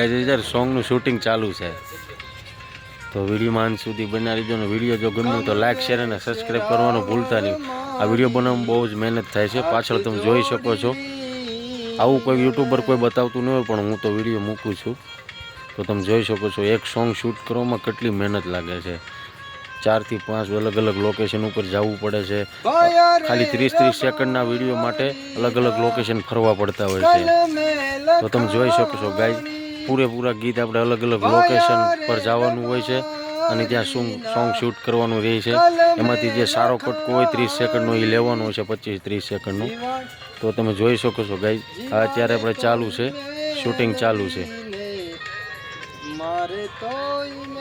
અત્યારે સોંગનું શૂટિંગ ચાલુ છે, તો વિડીયોમાં અંત સુધી બનાવી દો ને વીડિયો જો ગમ્યું તો લાઇક શેર અને સબસ્ક્રાઈબ કરવાનું ભૂલતા નહીં. આ વીડિયો બનાવવામાં બહુ જ મહેનત થાય છે. પાછળ તમે જોઈ શકો છો. આવું કોઈ યુટ્યુબર કોઈ બતાવતું ન હોય, પણ હું તો વીડિયો મૂકું છું. તો તમે જોઈ શકો છો, એક સોંગ શૂટ કરવામાં કેટલી મહેનત લાગે છે. ચારથી પાંચ અલગ અલગ લોકેશન ઉપર જવું પડે છે. ખાલી ત્રીસ ત્રીસ સેકન્ડના વીડિયો માટે અલગ અલગ લોકેશન ફરવા પડતા હોય છે. તો તમે જોઈ શકો છો ગાય પૂરેપૂરા ગીત આપણે અલગ અલગ લોકેશન પર જવાનું હોય છે અને ત્યાં સોંગ સોંગ શૂટ કરવાનું રહે છે. એમાંથી જે સારો કટકો હોય ત્રીસ સેકન્ડનો એ લેવાનો છે પચીસ ત્રીસ સેકન્ડનો. તો તમે જોઈ શકો છો ગાય આ અત્યારે આપણે ચાલુ છે શૂટિંગ ચાલુ છે. મારે તોય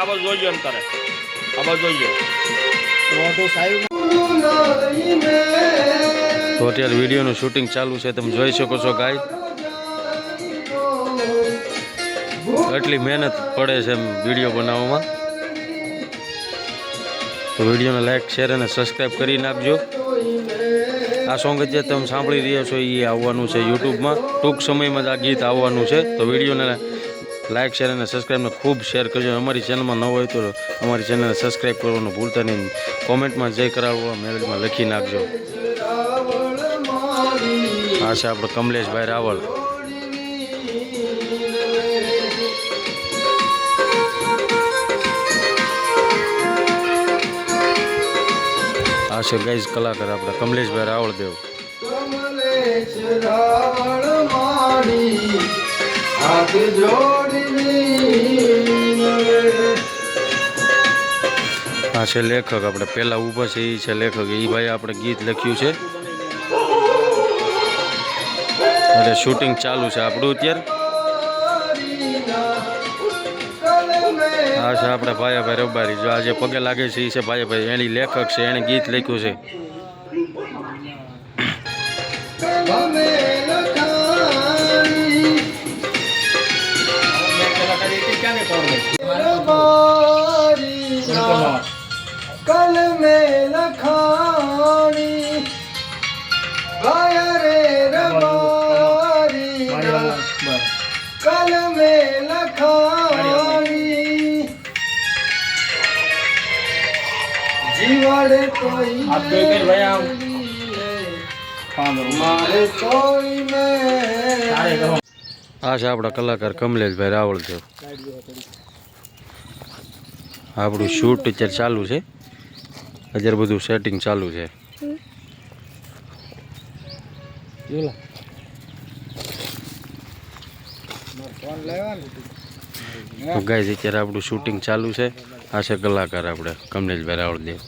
આ બાજુ જોઈજો એમ તારે. આ જોઈજો તો અત્યારે વિડીયોનું શૂટિંગ ચાલુ છે, તમે જોઈ શકો છો ગાય એટલી મહેનત પડે છે એમ વીડિયો બનાવવામાં. તો વિડીયોને લાઈક શેર અને સબસ્ક્રાઈબ કરી નાખજો. આ સોંગ જે તમે સાંભળી રહ્યા છો એ આવવાનું છે યુટ્યુબમાં ટૂંક સમયમાં જ આ ગીત આવવાનું છે. તો વિડીયોને લાઈક શેર અને સબસ્ક્રાઈબને ખૂબ શેર કરજો. અમારી ચેનલમાં ન હોય તો અમારી ચેનલને સબસ્ક્રાઈબ કરવાનું ભૂલતા નહીં. કોમેન્ટમાં જય કરાવવા મેરેજમાં લખી નાખજો. આ છે આપણો કમલેશભાઈ રાવલ. આ છે ગાઈઝ કલાકાર આપણા કમલેશભાઈ રાવળદેવ. કમલેશ રાવણ માડી હાથ જોડી આ છે લેખક આપણે પહેલા ઊભા છે એ છે લેખક. એ ભાઈ આપણે ગીત લખ્યું છે. અને શૂટિંગ ચાલુ છે આપણું અત્યારે. હા છે આપણે ભાઈ રબારી. જો આજે પગે લાગે છે એ છે ભાયાભાઈ. એની લેખક છે એણે ગીત લખ્યું છે. મેં લખાણી. ગાય રે રબારી કલ મેં લખાણી. જીવાડે કોઈ હાથ ધોઈ કર ભાઈ આમ. મારે કોઈ મેં આ છે આપણા કલાકાર કમલેશભાઈ રાવળદેવ આપણું શૂટ અત્યારે ચાલુ છે. અત્યારે બધું સેટિંગ ચાલુ છે. ગાય અત્યારે આપણું શૂટિંગ ચાલુ છે. આ છે કલાકાર આપણે કમલેશભાઈ રાવળદેવ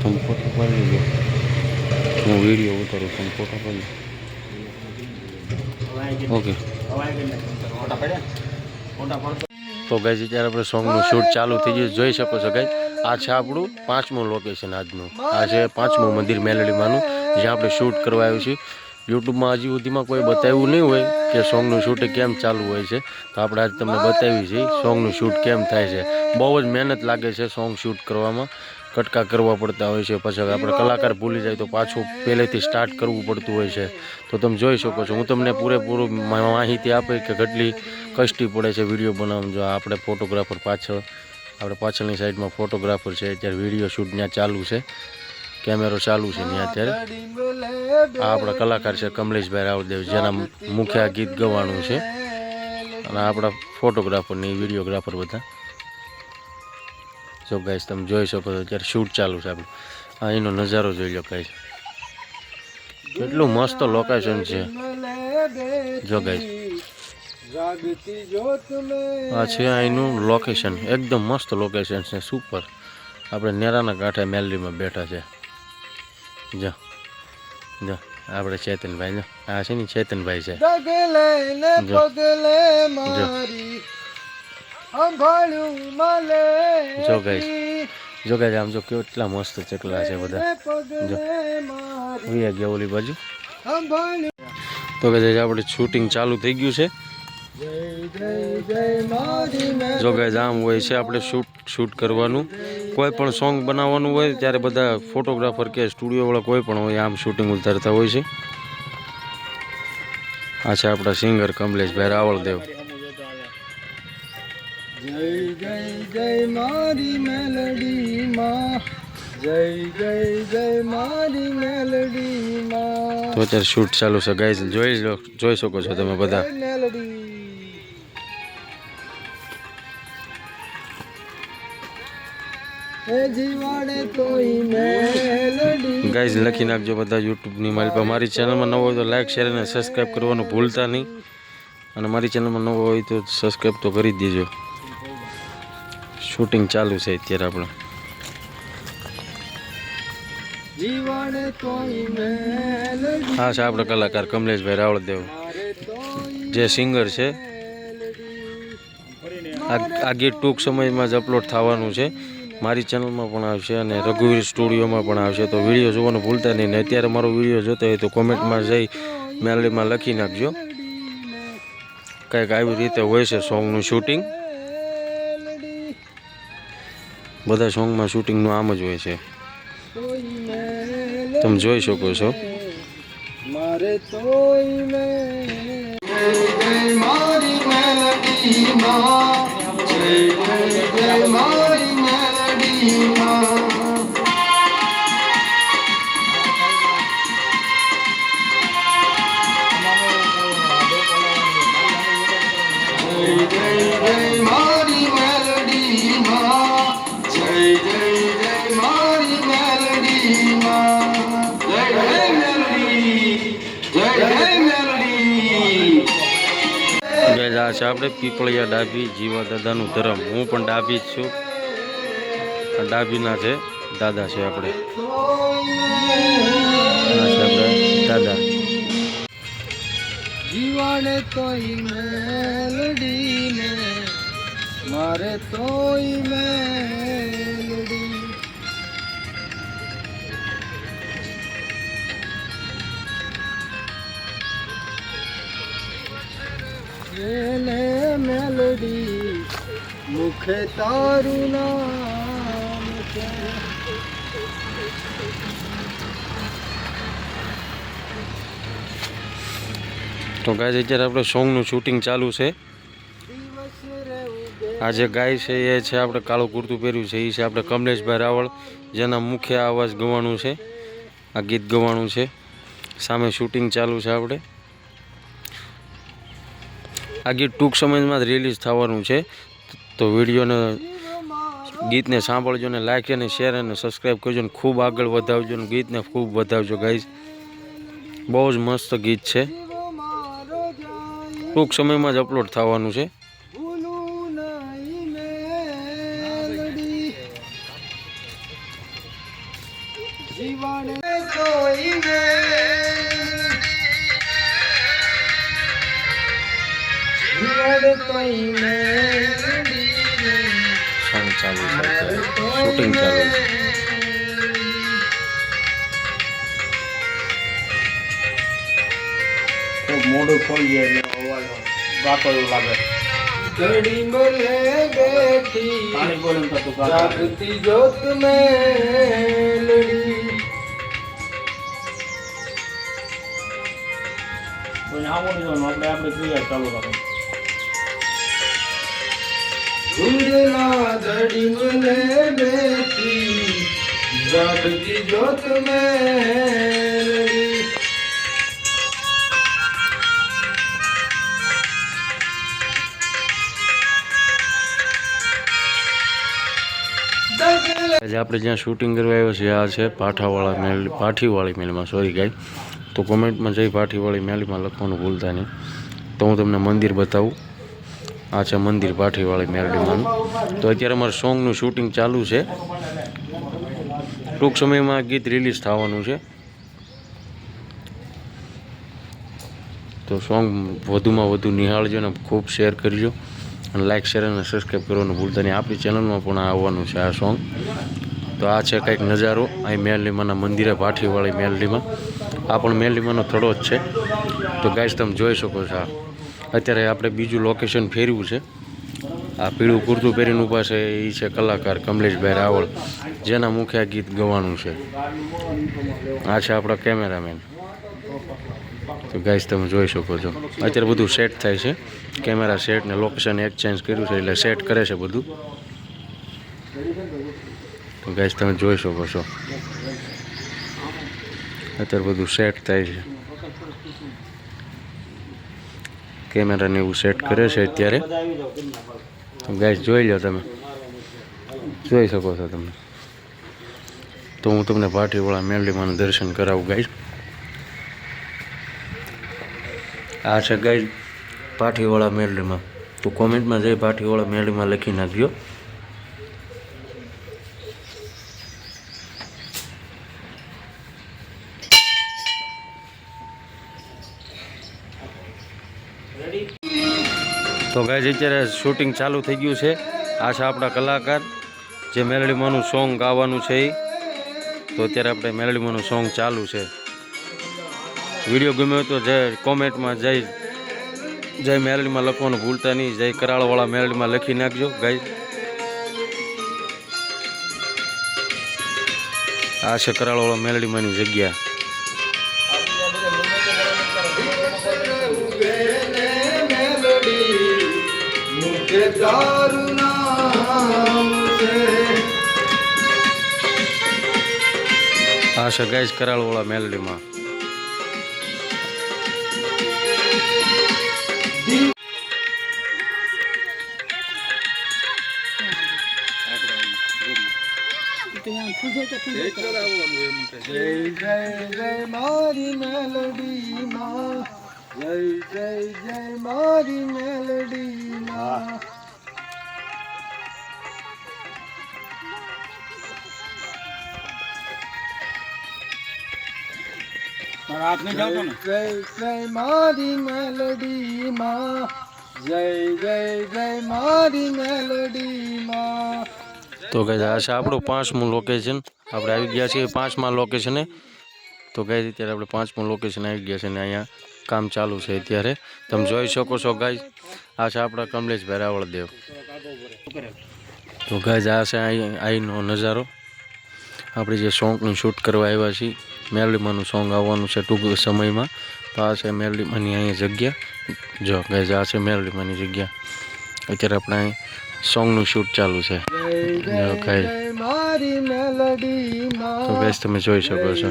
તમે ફોટો પાડી લેજો હું વીડિયો ઉતારું તમે ફોટો પાડી ઓકે. તો ગાઈઝ અત્યારે આપણે સોંગનું શૂટ ચાલુ થઈ ગયું જોઈ શકો છો ગાઈઝ આ છે આપણું પાંચમું લોકેશન આજનું. આ છે પાંચમું મંદિર મેલડીમાંનું જ્યાં આપણે શૂટ કરવા આવ્યું છે યુટ્યુબમાં હજી સુધીમાં કોઈ બતાવ્યું નહીં હોય કે સોંગનું શૂટ કેમ ચાલુ હોય છે. તો આપણે આજ તમને બતાવી છે સોંગનું શૂટ કેમ થાય છે. બહુ જ મહેનત લાગે છે સોંગ શૂટ કરવામાં. કટકા કરવા પડતા હોય છે, પછી આપણે કલાકાર ભૂલી જાય તો પાછું પહેલેથી સ્ટાર્ટ કરવું પડતું હોય છે. તો તમે જોઈ શકો છો, હું તમને પૂરેપૂરું માહિતી આપી કે કેટલી કષ્ટી પડે છે વીડિયો બનાવવાનું જો આપણે ફોટોગ્રાફર પાછળ, આપણે પાછળની સાઈડમાં ફોટોગ્રાફર છે, અત્યારે વીડિયો શૂટ ત્યાં ચાલુ છે. કેમેરો ચાલુ છે ત્યાં અત્યારે. આ આપણા કલાકાર છે કમલેશભાઈ રાવદેવ જેના મુખ્ય ગીત ગવાનું છે. અને આપણા ફોટોગ્રાફરની વિડીયોગ્રાફર બધા. જો ગાઈશ તમે જોઈ શકો છો અત્યારે શૂટ ચાલુ છે આપણું. આ એનો નજારો જોઈ લો ગાઈશ કેટલું મસ્ત લોકેશન છે. જો મેં આ છે અહીંનું લોકેશન એકદમ મસ્ત લોકેશન છે સુપર આપણે નેરાના કાંઠે મેલરીમાં બેઠા છે. જો. જો આપણે ચેતનભાઈ જો. આ છે ને ચેતનભાઈ છે. અંભાળ્યું મલે જો ગઈ જો ગઈ આમ જો કેટલા મસ્ત ચકલા છે બધા. જો. ગયા ઓલી બાજુ. તો કે આપણે શૂટિંગ ચાલુ થઈ ગયું છે. જો ગાય આમ હોય છે આપણે શૂટ શૂટ કરવાનું. કોઈ પણ સોંગ બનાવવાનું હોય ત્યારે બધા ફોટોગ્રાફર કે સ્ટુડિયોવાળા કોઈ પણ હોય આમ શૂટિંગ ઉતારતા હોય છે. આ છે આપણા સિંગર કમલેશભાઈ રાવળદેવ. જય જય જય મારી મેલડી માં જય જય જય મારી મેલડી માં તો અત્યારે શૂટ ચાલુ છે. ગાઈઝ જોઈ લો જોઈ શકો છો તમે બધા. મેલડી. ગાઈઝ લખી નાખજો બધા યુટ્યુબની મારી પર મારી ચેનલમાં નવો હોય તો લાઈક શેર અને સબસ્ક્રાઈબ કરવાનું ભૂલતા નહીં. અને મારી ચેનલમાં નવો હોય તો સબસ્ક્રાઈબ તો કરી દેજો. શૂટિંગ ચાલુ છે અત્યારે આપણે. હા છે આપણા કલાકાર કમલેશભાઈ રાવળદેવ. જે સિંગર છે. આ ગીત ટૂંક સમયમાં જ અપલોડ થવાનું છે. મારી ચેનલમાં પણ આવશે અને રઘુવીર સ્ટુડિયોમાં પણ આવશે. તો વીડિયો જોવાનું ભૂલતા નહીં. ને અત્યારે મારો વીડિયો જોતો હોય તો કોમેન્ટમાં જઈ મેલડીમાં લખી નાખજો. કંઈક આવી રીતે હોય છે સોંગનું શૂટિંગ બધા સોંગમાં શૂટિંગનું આમ જ હોય છે. તમે જોઈ શકો છો. મારે તોય મે મારી મેલડી માં જય જય મારી મેલડી આપણે પીપળિયા ડાભી જીવા દાદાનું ધરમ. હું પણ ડાભી જ છું. આ ડાભીના છે, દાદા છે આપણે. દાદા. જીવાને તોય મારે તોય મેલડી એને મેલડી, મુખે તારું નામ તો ગાય અત્યારે આપણે સોંગનું શૂટિંગ ચાલુ છે. આ જે ગાય છે એ છે આપણે કાળું કુર્તું પહેર્યું છે. એ છે આપણે કમલેશભાઈ રાવળ, જેના મુખ્ય આવાજ ગવાનું છે. આ ગીત ગવાનું છે. સામે શૂટિંગ ચાલુ છે આપણે. આ ગીત ટૂંક સમયમાં જ રિલીઝ થવાનું છે. તો વિડીયોને ગીતને સાંભળજો ને લાઈક અને શેર અને સબસ્ક્રાઈબ કરજો ને ખૂબ આગળ વધાવજો ને ગીતને ખૂબ વધાવજો ગાઈઝ બહુ જ મસ્ત ગીત છે. ટૂંક સમયમાં જ અપલોડ થવાનું છે. ભૂલું સોંગ ચાલુ છે અત્યારે. શૂટિંગ ચાલુ છે. મોઢું ખોલી જાય એટલે અવાજ ગાતો એવું લાગે. ઘડી મળે બેઠી પાણી બોલીને તો તું. જાગતી જોત મેલડી. કોઈને આવું નહીં જોવાનું, આપણે આપણી ચાલુ રાખવાની આજે આપણે જ્યાં શૂટિંગ કરવા આવ્યો છે આ છે પાઠાવાળા મેલ, પાઠીવાળી મેલમાં સોરી ગાય તો કોમેન્ટમાં જઈ પાઠીવાળી મેલમાં લખવાનું ભૂલતા નહીં. તો હું તમને મંદિર બતાવું. આ છે મંદિર પાઠીવાળી મેલડીમાંનું તો અત્યારે અમારે સોંગનું શૂટિંગ ચાલુ છે. ટૂંક સમયમાં ગીત રિલીઝ થવાનું છે. તો સોંગ વધુમાં વધુ નિહાળજો અને ખૂબ શેર કરજો. અને લાઇક શેર અને સબસ્ક્રાઈબ કરવાનું ભૂલતા નહીં. આપણી ચેનલમાં પણ આવવાનું છે આ સોંગ. તો આ છે કંઈક નજારો. અહીં મેલડીમાના મંદિરે ભાઠીવાળી મેલડીમાં આ પણ મેલડીમાનો થડો જ છે. તો ગાઈશ તમે જોઈ શકો છો આ. અત્યારે આપણે બીજું લોકેશન ફેરવ્યું છે. આ પીળું કુર્તું પહેરીને ઊભા છે એ છે કલાકાર કમલેશભાઈ રાવળ, જેના મુખે આ ગીત ગવાનું છે. આ છે આપણા કેમેરામેન. તો ગાઈસ તમે જોઈ શકો છો. અત્યારે બધું સેટ થાય છે. કેમેરા સેટ ને લોકેશન એક્સચેન્જ કર્યું છે, એટલે સેટ કરે છે બધું. તો ગાઈસ તમે જોઈ શકો છો. અત્યારે બધું સેટ થાય છે. કેમેરાને એવું સેટ કરે છે અત્યારે. તો જોઈ લો તમે. જોઈ શકો છો તમે. તો હું તમને પાટીવાળા મેલડીમાનું દર્શન કરાવું ગાઈસ આ છે ગાઈસ પાઠીવાળા મેલડીમાં. તો કોમેન્ટમાં જઈ પાઠીવાળા મેલડીમાં લખી નાખજો. તો ગાઈઝ અત્યારે શૂટિંગ ચાલુ થઈ ગયું છે. આ છે આપણા કલાકાર, જે મેલડીમાંનું સોંગ ગાવાનું છે એ તો અત્યારે આપણે મેલડીમાંનું સોંગ ચાલુ છે. વીડિયો ગમ્યો તો જય કોમેન્ટમાં જય જય મેલડીમાં લખવાનું ભૂલતા નહીં. જય કરાળવાળા મેલડીમાં લખી નાખજો ગાય આ છે કરાળવાળા મેલડીમાંની જગ્યા. તારું નામ છે આ સગાઈ જ કરાળવાળા મેલડીમાં. મારી મેલડી માં જય જય જય મારી મેલડી માં જય જય મારી મેલડી માં જય જય જય મારી મેલડી માં તો ગાઈઝ આ છે આપણું પાંચમું લોકેશન આપણે આવી ગયા છીએ પાંચમા લોકેશને તો ગાઈઝ અત્યારે આપણે પાંચમું લોકેશન આવી ગયા છે ને અહીંયા કામ ચાલુ છે અત્યારે. તમે જોઈ શકો છો ગાય આ છે આપણા કમલેશભાઈ રાવળદેવ. તો ગાય આ છે અહીં અહીંનો નજારો. આપણે જે સોંગનું શૂટ કરવા આવ્યા છીએ. મેલડીમાંનું સોંગ આવવાનું છે ટૂંક સમયમાં. તો આ છે મેલડીમાંની અહીંયા જગ્યા. જો ગઈ આ છે મેલડીમાંની જગ્યા. અત્યારે આપણે સોંગનું શૂટ ચાલુ છે. માં તો ગાઈઝ તમે જોઈ શકો છો.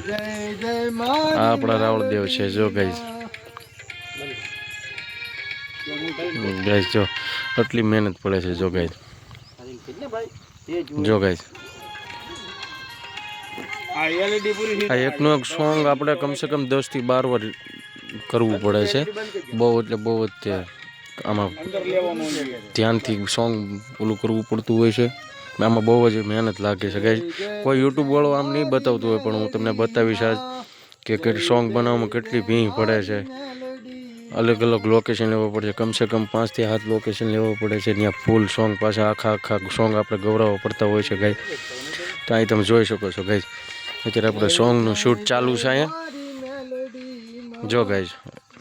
આ આપણા રાવળદેવ છે, જો ગાઈઝ ગાઈઝ જો. આટલી મહેનત પડે છે, જો ગાઈઝ જો ગાઈઝ આ એકનું એક સોંગ આપણે કમસે કમ દસથી બાર વાર કરવું પડે છે. બહુ એટલે બહુ જ તે આમાં ધ્યાનથી સોંગ ઓલું કરવું પડતું હોય છે. આમાં બહુ જ મહેનત લાગે છે. ગાઈઝ કોઈ યુટ્યુબ વાળો આમ નહીં બતાવતું હોય પણ હું તમને બતાવીશ આજ કે કેટલી સોંગ બનાવવામાં કેટલી ભીં પડે છે. અલગ અલગ લોકેશન લેવું પડે છે કમસે કમ પાંચથી સાત લોકેશન લેવું પડે છે. ત્યાં ફૂલ સોંગ પાછા આખા આખા સોંગ આપણે ગૌરવવા પડતા હોય છે ગાઈ તો અહીં તમે જોઈ શકો છો ગાઈ અત્યારે આપણે સોંગનું શૂટ ચાલુ છે અહીંયા. જો ગાઈ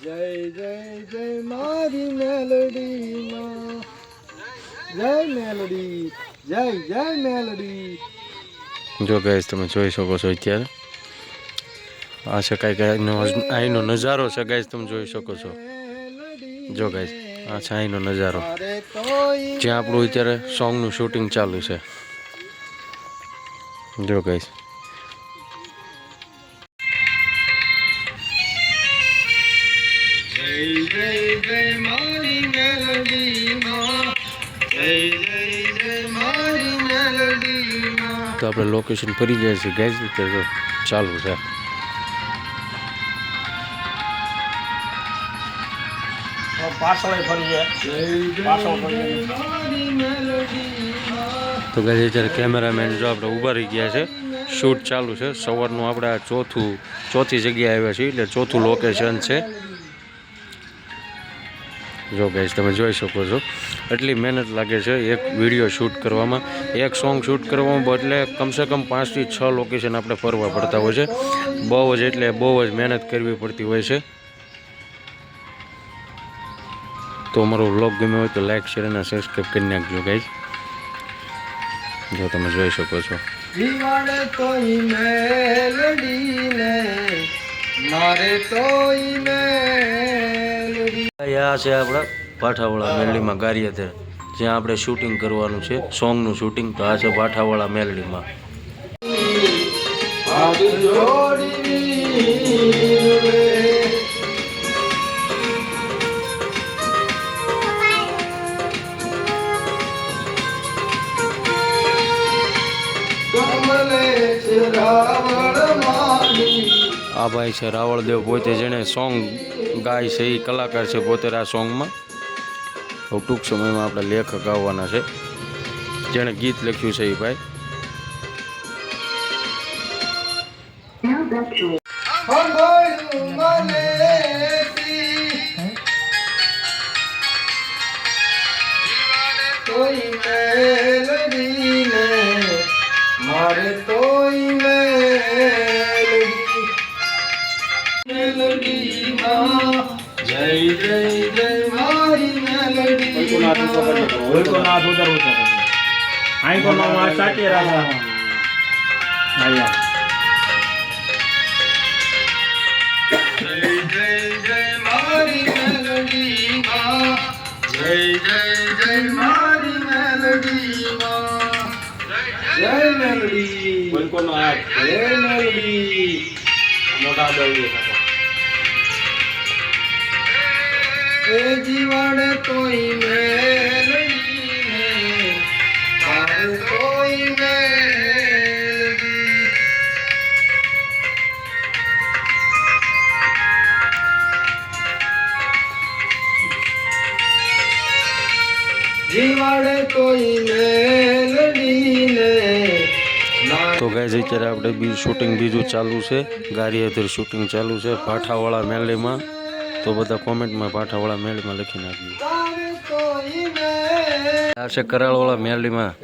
જય જય જય મારી મેલડી જય મેલડી જય જય મેલડી જો ગાઈસ તમે જોઈ શકો છો અત્યારે. આ છે કાંઈક અહીંનો નજારો છે ગાઈસ તમે જોઈ શકો છો. જો ગાઈસ આ છે અહીંનો નજારો. જ્યાં આપણું અત્યારે સોંગનું શૂટિંગ ચાલુ છે. જો ગાઈસ જય જય જય મારી મેલડી જય જય જય મારી મેલડી તો આપણે લોકેશન ફરી જાય છે અત્યારે જો ચાલુ છે. પાછળ ફરી પાછળ ફરી તો ગાઈસ અત્યારે કેમેરામેન જો આપણે ઊભા રહી ગયા છે. શૂટ ચાલુ છે. સવારનું આપણે આ ચોથું ચોથી જગ્યાએ આવ્યા છીએ એટલે ચોથું લોકેશન છે. જો ગાઈશ તમે જોઈ શકો છો. એટલી મહેનત લાગે છે એક વીડિયો શૂટ કરવામાં. એક સોંગ શૂટ કરવામાં બદલે કમસે કમ પાંચથી છ લોકેશન આપણે ફરવા પડતા હોય છે. બહુ જ એટલે બહુ જ મહેનત કરવી પડતી હોય છે. તો અમારો વ્લોગ ગમ્યો હોય તો લાઈક શેર અને સબસ્ક્રાઈબ કરી નાખજો ગાઈશ જો તમે જોઈ શકો છો. મારે તો છે આપણા પાઠાવાળા મેલડીમાં ગારિયાધર જ્યાં આપણે શૂટિંગ કરવાનું છે સોંગનું શૂટિંગ તો આ છે પાઠાવાળા મેલડીમાં. આ ભાઈ છે રાવળદેવ પોતે જેણે સોંગ ગાય છે એ કલાકાર છે પોતે આ સોંગમાં. ટૂંક સમયમાં આપણે લેખક આવવાના છે. જેણે ગીત લખ્યું છે એ ભાઈ. જય મેલડી મોટા દળવી એ જીવન તો ગાય અત્યારે આપણે બીજું શૂટિંગ બીજું ચાલુ છે. ગારિયાધર શૂટિંગ ચાલુ છે. પાઠાવાળા મેલડીમાં તો બધા કોમેન્ટમાં પાઠાવાળા મેળમાં લખી મેલ આ છે કરાળવાળા મેલડીમાં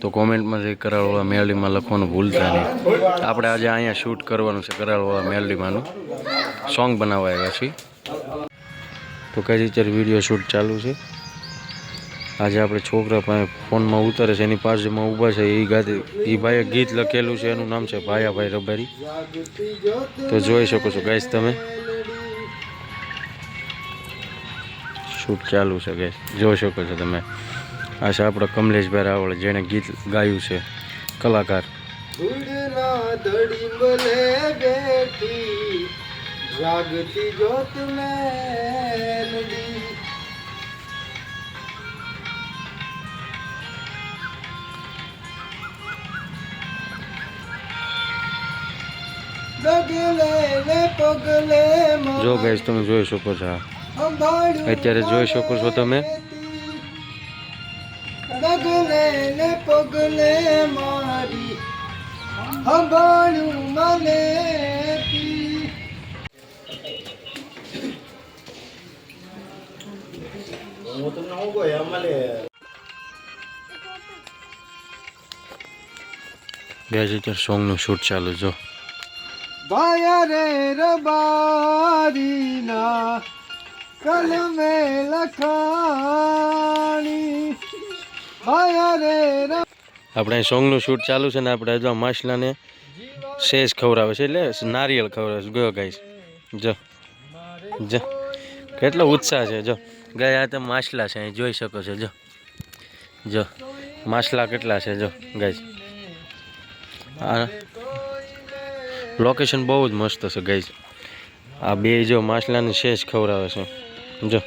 તો કોમેન્ટમાં જે કરાળવાળા મેળીમાં લખવાનું ભૂલતા નહીં. આપણે આજે અહીંયા શૂટ કરવાનું છે કરાળવાળા મેલડીમાંનું સોંગ બનાવવા આવ્યા છીએ. તો કઈ અત્યારે વીડિયો શૂટ ચાલુ છે? આજે આપણે છોકરા પાસે ફોનમાં ઉતારે છે, એની પાસેમાં ઊભા છે એ ગાતે એ ભાઈએ ગીત લખેલું છે, એનું નામ છે ભાયાભાઈ રબારી. તો જોઈ શકો છો ગાઈશ તમે. શૂટ ચાલુ છે કે જોઈ શકો છો તમે. આ છે આપણો કમલેશભાઈ રાવળ જેણે ગીત ગાયું છે કલાકાર. જો ગઈશ તમે જોઈ શકો છો અત્યારે જોઈ શકો છો તમે ડગલે ને પગલે મારી સંભાળ્યું મને તી. હું તમને હું કોઈ અમારે ગાઈસ અત્યારે સોંગનું શૂટ ચાલુ જો ભાયા રે રબારીના કલમે લખાણી આપણે સોંગનું શૂટ ચાલુ છે ને આપણે જો માછલાને શેષ ખવડાવે છે એટલે નારિયેળ ખવડાવે છે. ગયો ગાઈશ જો. જો. કેટલો ઉત્સાહ છે. જો. ગયા તો માછલા છે. અહીં જોઈ શકો છો. જો. જો. માછલા કેટલા છે. જો. ગાઈશ આ લોકેશન બહુ જ મસ્ત છે ગાઈશ આ બે જો માછલાને શેષ ખવડાવે છે. જો.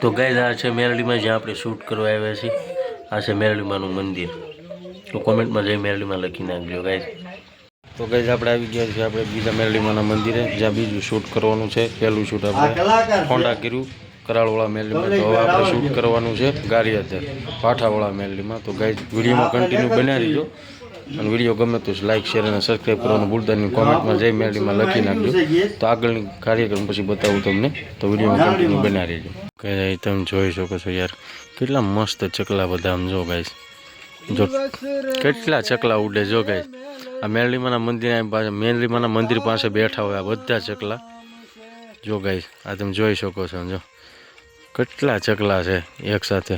તો ગાઈસ આ છે મેરડીમાં જ્યાં આપણે શૂટ કરવા આવ્યા છીએ. આ છે મેરડીમાંનું મંદિર. તો કોમેન્ટમાં જઈ મેરડીમાં લખી નાખજો ગાય તો ગાઈસ આપણે આવી ગયા છીએ આપણે બીજા મેરડીમાંના મંદિરે જ્યાં બીજું શૂટ કરવાનું છે. પહેલું શૂટ આપણે ફોંડા કર્યું કરાળવાળા મેરડીમાં. તો હવે આપણે શૂટ કરવાનું છે ગારિયાધર પાઠાવાળા મેરડીમાં. તો ગાય વિડીયોમાં કન્ટિન્યુ બનાવી દીજો અને વીડિયો ગમે તો લાઈક શેર અને સબસ્ક્રાઈબ કરવાનું ભૂલતા નહીં. કોમેન્ટમાં જય મેળીમાં લખી નાખજો. તો આગળની કાર્યક્રમ પછી બતાવું તમને. તો વિડીયોમાં કન્ટિન્યુ બના રહેજો. કે તમે જોઈ શકો છો યાર. કેટલા મસ્ત ચકલા બધા આમ જો ગાઈશ જો કેટલા ચકલા ઉડે જો ગાઈશ આ મેરડીમાના મંદિર પાસે, મેરડીમાના મંદિર પાસે બેઠા હોય આ બધા ચકલા. જો ગાઈશ આ તમે જોઈ શકો છો, જો. કેટલા ચકલા છે એકસાથે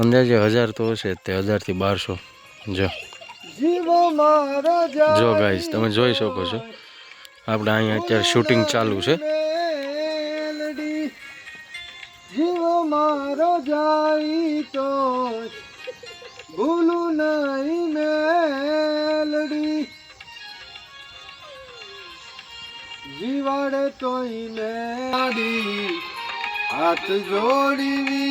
અંદાજે હજાર તો હશે તે, હજારથી બારસો. જો. જો ગાઈસ તમે જોઈ શકો છો. આપણે અહીંયા અત્યારે શૂટિંગ ચાલુ છે. જીવો મારો જાય તો ભૂલું નહીં જીવાડે તોય મેડી હાથ જોડી